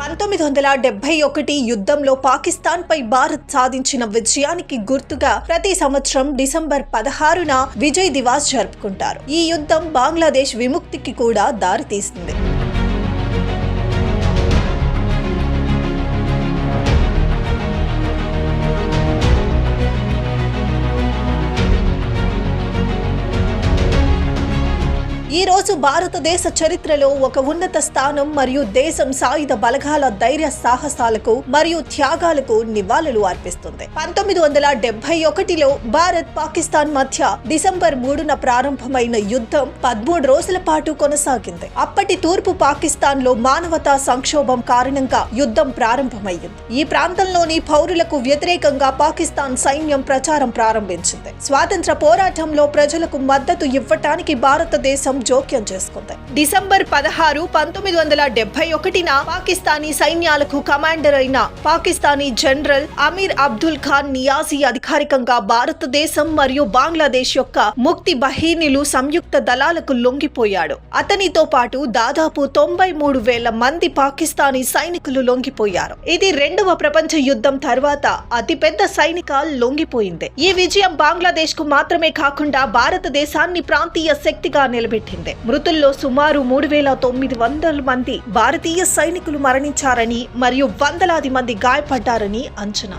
పంతొమ్మిది వందల డెబ్బై ఒకటి యుద్ధంలో పాకిస్తాన్ పై భారత్ సాధించిన విజయానికి గుర్తుగా ప్రతి సంవత్సరం డిసెంబర్ పదహారున విజయ్ దివాస్ జరుపుకుంటారు. ఈ యుద్ధం బంగ్లాదేశ్ విముక్తికి కూడా దారితీసింది. ఈరోజు భారతదేశ చరిత్రలో ఒక ఉన్నత స్థానం మరియు దేశం సాయుధ బలగాల ధైర్య సాహసాలకు మరియు త్యాగాలకు నివాళులు అర్పిస్తుంది. పంతొమ్మిది వందల డెబ్బై ఒకటిలో భారత్ పాకిస్తాన్ మధ్య డిసెంబర్ మూడున ప్రారంభమైన యుద్ధం పదమూడు రోజుల పాటు కొనసాగింది. అప్పటి తూర్పు పాకిస్తాన్లో మానవతా సంక్షోభం కారణంగా యుద్ధం ప్రారంభమైంది. ఈ ప్రాంతంలోని పౌరులకు వ్యతిరేకంగా పాకిస్తాన్ సైన్యం ప్రచారం ప్రారంభించింది. స్వాతంత్ర పోరాటంలో ప్రజలకు మద్దతు ఇవ్వటానికి భారతదేశం జోక్యం చేసుకుంది. డిసెంబర్ పదహారు పంతొమ్మిది వందల డెబ్బై ఒకటిన పాకిస్తానీ సైన్యాలకు కమాండర్ అయిన పాకిస్తానీ జనరల్ అమీర్ అబ్దుల్ ఖాన్ నియాజీ అధికారికంగా భారతదేశం మరియు బంగ్లాదేశ్ యొక్క ముక్తి బహీనిలు సంయుక్త దళాలకు లొంగిపోయాడు. అతనితో పాటు దాదాపు తొంభై మూడు వేల మంది పాకిస్తానీ సైనికులు లొంగిపోయారు. ఇది రెండవ ప్రపంచ యుద్ధం తర్వాత అతిపెద్ద సైనిక లొంగిపోయింది. ఈ విజయం బంగ్లాదేశ్కు మాత్రమే కాకుండా భారతదేశాన్ని ప్రాంతీయ శక్తిగా నిలబెట్టింది. మృతుల్లో సుమారు మూడు వేల తొమ్మిది వందల మంది భారతీయ సైనికులు మరణించారని మరియు వందలాది మంది గాయపడ్డారని అంచనా.